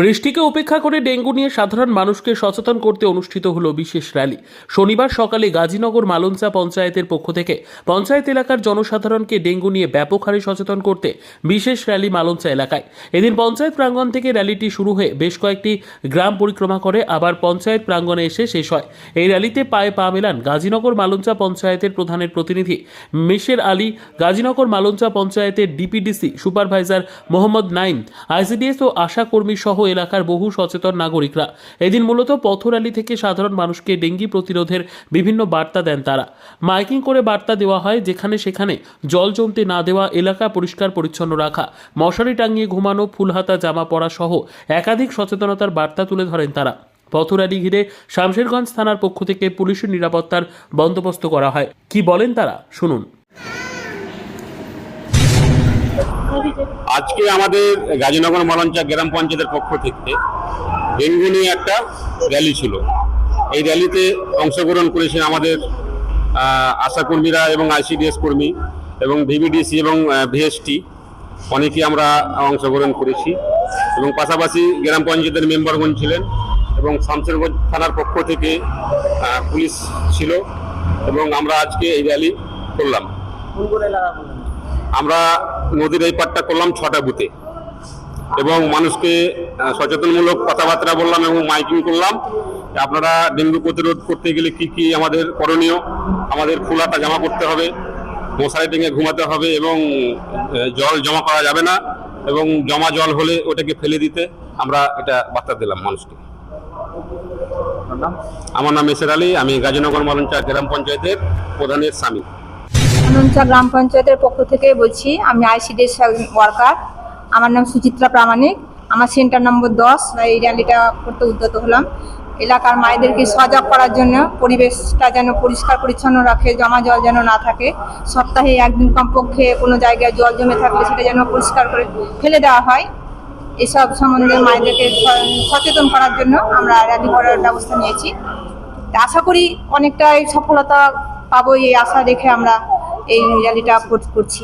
বৃষ্টিকে উপেক্ষা করে ডেঙ্গু নিয়ে সাধারণ মানুষকে সচেতন করতে অনুষ্ঠিত হলো বিশেষ র্যালি। শনিবার সকালে গাজীনগর মালঞ্চা পঞ্চায়েতের পক্ষ থেকে পঞ্চায়েত এলাকার জনসাধারণকে ডেঙ্গু নিয়ে ব্যাপক হারে সচেতন করতে বিশেষ র্যালি মালঞ্চা এলাকায়। এদিন পঞ্চায়েত প্রাঙ্গণ থেকে র্যালিটি শুরু হয়ে বেশ কয়েকটি গ্রাম পরিক্রমা করে আবার পঞ্চায়েত প্রাঙ্গণে এসে শেষ হয়। এই র্যালিতে পায়ে পা মেলান গাজীনগর মালঞ্চা পঞ্চায়েতের প্রধানের প্রতিনিধি মিশের আলী, গাজীনগর মালঞ্চা পঞ্চায়েতের DPDC supervisor Mohammad Naim ICDS ও আশা কর্মী সহ এলাকার বহু সচেতন নাগরিকরা। এদিন মূলত পথ র্যালি থেকে সাধারণ মানুষকে ডেঙ্গি প্রতিরোধের বিভিন্ন বার্তা দেন তারা। মাইকিং করে বার্তা দেওয়া হয় যেখানে সেখানে জল জমতে না দেওয়া, এলাকা পরিষ্কার পরিচ্ছন্ন রাখা, মশারি টাঙিয়ে ঘুমানো, ফুলহাতা জামা পরা সহ একাধিক সচেতনতার বার্তা তুলে ধরেন তারা। পথরালি ঘিরে শামশেরগঞ্জ থানার পক্ষ থেকে পুলিশের নিরাপত্তার বন্দোবস্ত করা হয়। কি বলেন তারা? শুনুন। আজকে আমাদের গাজীনগর মালঞ্চা গ্রাম পঞ্চায়েতের পক্ষ থেকে ডেঙ্গু নিয়ে একটা র্যালি ছিল। এই র্যালিতে অংশগ্রহণ করেছেন আমাদের আশাকর্মীরা এবং আইসিডিএস কর্মী এবং ভিবিডিসি এবং ভিএসটি। অনেকেই আমরা অংশগ্রহণ করেছি এবং পাশাপাশি গ্রাম পঞ্চায়েতের মেম্বারগণ ছিলেন এবং শামসেরগঞ্জ থানার পক্ষ থেকে পুলিশ ছিল এবং আমরা আজকে এই র্যালি করলাম। আমরা নদীর এই পাটটা করলাম ছটা বুথে। এবং মানুষকে সচেতনমূলক কথাবার্তা বললাম এবং মাইকিং করলাম। আপনারা ডেঙ্গু প্রতিরোধ করতে গেলে কি কি আমাদের করণীয়? আমাদের খোলাটা জমা করতে হবে মশারি টেঙে ঘুমাতে হবে এবং জল জমা করা যাবে না এবং জমা জল হলে ওটাকে ফেলে দিতে আমরা এটা বার্তা দিলাম মানুষকে। আমার নাম মেসের আলী আমি গাজীনগর মালঞ্চা গ্রাম পঞ্চায়েতের প্রধানের স্বামী। অনঞ্চা গ্রাম পঞ্চায়েতের পক্ষ থেকে বলছি, আমি আইসিডিএস ওয়ার্কার আমার নাম সুচিত্রা প্রামাণিক। আমার সেন্টার নম্বর দশ, এই র্যালিটা করতে উদ্যত হলাম। এলাকার মায়েদেরকে সজাগ করার জন্য, পরিবেশটা যেন পরিষ্কার, পরিচ্ছন্ন রাখে, জমা জল যেন না থাকে। সপ্তাহে একদিন কমপক্ষে কোনো জায়গায় জল জমে থাকলে সেটা যেন পরিষ্কার করে ফেলে দেওয়া হয়। এসব সম্বন্ধে মায়েদেরকে সচেতন করার জন্য আমরা র্যালি করার ব্যবস্থা নিয়েছি। আশা করি অনেকটাই সফলতা পাবো এই আশা রেখে আমরা এই রেজাল্টটা করছি।